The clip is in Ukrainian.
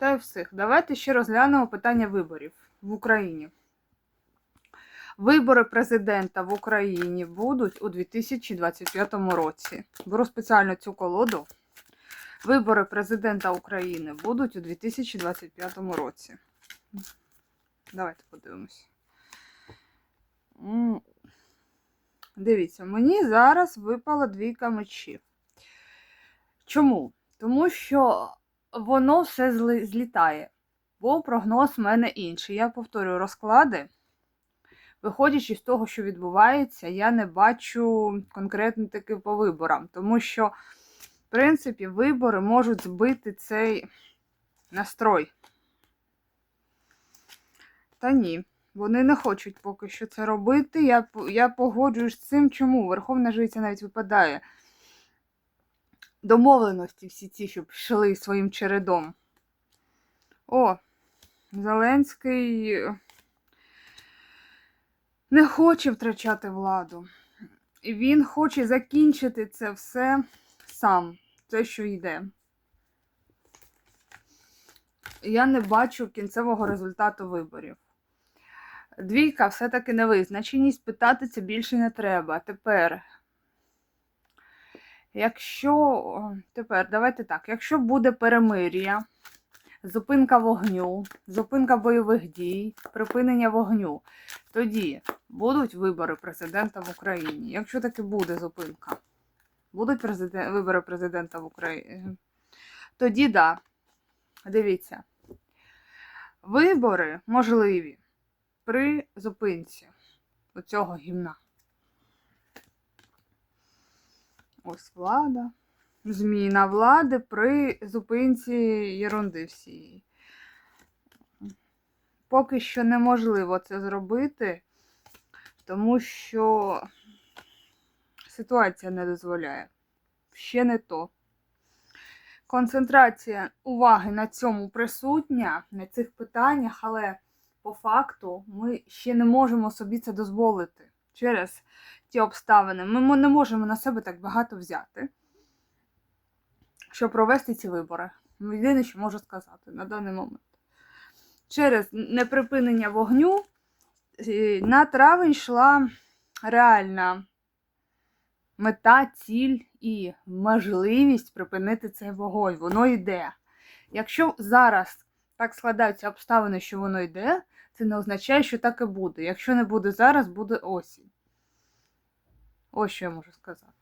Вітаю всіх. Давайте ще розглянемо питання виборів в Україні. Вибори президента в Україні будуть у 2025 році. Беру спеціально цю колоду. Вибори президента України будуть у 2025 році. Давайте подивимось. Дивіться, мені зараз випала двійка мечів. Чому? Тому що воно все злітає, бо прогноз в мене інший. Я повторюю розклади. Виходячи з того, що відбувається, я не бачу конкретники по виборам, тому що, в принципі, вибори можуть збити цей настрой. Та ні, вони не хочуть поки що це робити. Я, я погоджуюсь з цим, чому Верховна Жриця навіть випадає. Домовленості всі ці, щоб йшли своїм чередом. О, Зеленський не хоче втрачати владу. І він хоче закінчити це все сам, те, що йде. Я не бачу кінцевого результату виборів. Двійка все-таки невизначеність, питати це більше не треба. Тепер, якщо тепер, давайте так, якщо буде перемир'я, зупинка вогню, зупинка бойових дій, припинення вогню, тоді будуть вибори президента в Україні. Якщо таки буде зупинка, будуть президен... вибори президента в Україні. Тоді да. Дивіться. Вибори можливі при зупинці оцього гімна. Ось влада. Зміна влади при зупинці єрунди всієї. Поки що неможливо це зробити, тому що ситуація не дозволяє. Ще не то. Концентрація уваги на цьому присутня, на цих питаннях, але по факту ми ще не можемо собі це дозволити через ті обставини. Ми не можемо на себе так багато взяти, щоб провести ці вибори. Єдине, що можу сказати на даний момент. Через неприпинення вогню е, на травень йшла реальна мета, ціль і можливість припинити цей вогонь. Воно йде. Якщо зараз так складаються обставини, що воно йде, це не означає, що так і буде. Якщо не буде зараз, буде осінь. Ось що я можу сказати.